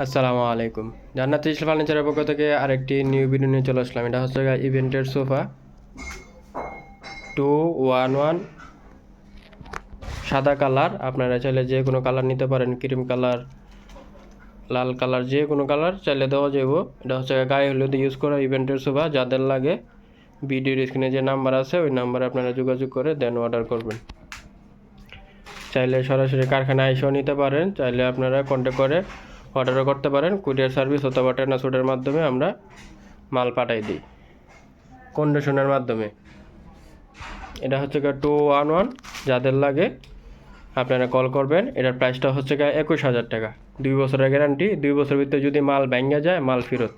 আসসালামু আলাইকুম। জান্নাত ইসলাম ফার্নিচারের পক্ষ থেকে আরেকটি নিউ ভিডিও নিয়ে চলে আসলাম। এটা হচ্ছে ইভেন্টের সোফা টু ওয়ান ওয়ান সাদা কালার। আপনারা চাইলে যে কোনো কালার নিতে পারেন, ক্রিম কালার, লাল কালার, যে কোনো কালার চাইলে দেওয়া যাব এটা হচ্ছে গায়ে হলুদ ইউজ করা ইভেন্টের সোফা যাদের লাগে ভিডিওর স্ক্রিনে যে নাম্বার আছে, ওই নাম্বারে আপনারা যোগাযোগ করে দেন অর্ডার করবেন। চাইলে সরাসরি কারখানায় এসেও নিতে পারেন। চাইলে আপনারা কন্ট্যাক্ট করে অর্ডারও করতে পারেন, কুরিয়ার সার্ভিস অথবা ট্রান্সপোর্টের মাধ্যমে আমরা মাল পাঠাই দিই। কন্ডিশনের মাধ্যমে। এটা হচ্ছে গিয়ে টু ওয়ান ওয়ান যাদের লাগে আপনারা কল করবেন। এটার প্রাইসটা হচ্ছে গিয়ে একুশ হাজার টাকা। দুই বছরের গ্যারান্টি দুই বছরের ভিতরে যদি মাল ভেঙে যায়, মাল ফেরত।